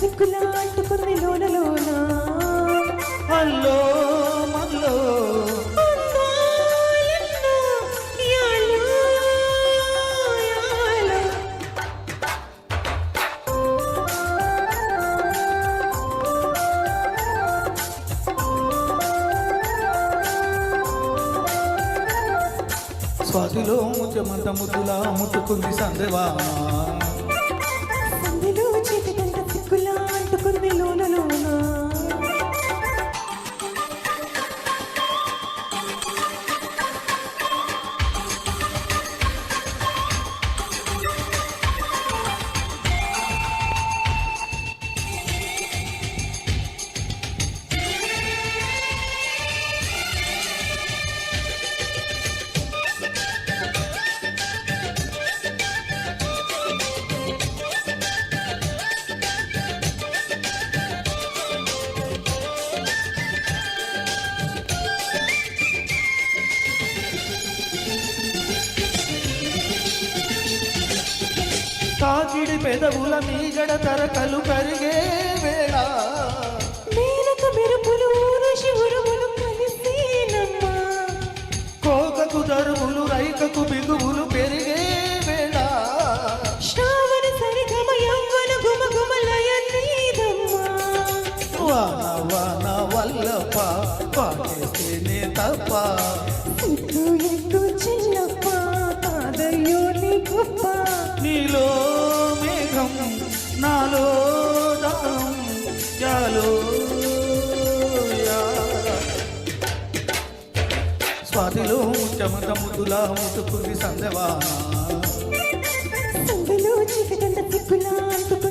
సిక్కులా అంటుకుంది లోన లోన అల్లో మల్లో. స్వాతిలో ముత్యమంత ముద్దులా ముట్టుకుంది సందవాన తాకిడి పెదవుల మీగడ తరకలు కరిగే వేళ. మేనక మెరుపులు ఊరుషి ఉరుములు కలిసేనమ్మా కోకకు దరువులు రైకకు బిగువులు పెరిగే వేళ. శ్రావణ సరిగమ యవ్వన గుమ గుమలయ వాన వాన వల్లప పాటేస్తేనే తప్ప. స్వాతిలో ముచ్చమత ముద్దులా ముట్టుకుంది సందవా సందులో చికటంత తిప్పులా అంటుకు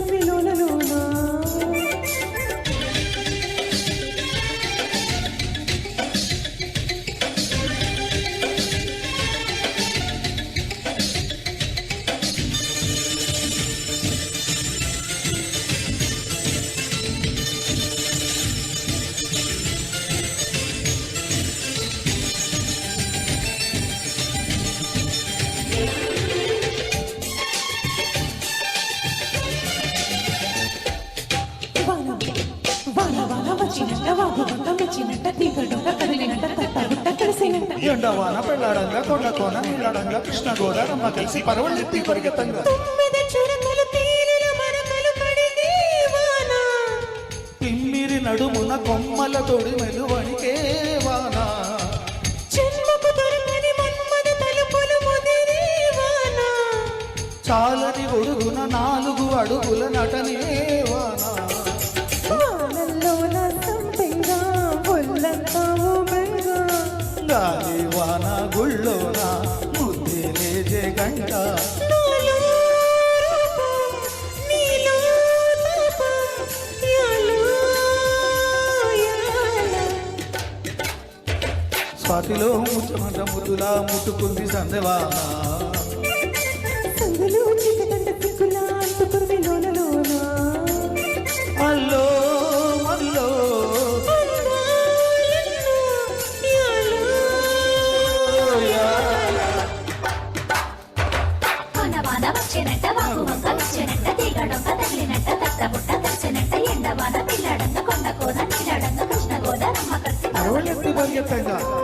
ఎండవాన పెళ్ళాడంగా కొండ కోన నీళ్ళడంగా కృష్ణ గోదారమ్మ కలిసి పరవళ్ళెత్తి పరిగెత్తంగా. తిమ్మిరి నడుమున కొమ్మల తొడి ముదిరే వాన. చాలని ఒడుగున నాలుగు అడుగుల నటనే వాన. చేసే గంట. స్వాతిలో ముచ్చమంట ముద్దులా ముట్టుకుంది సందవాన ఎండవాన తీరడంత కొండ కోన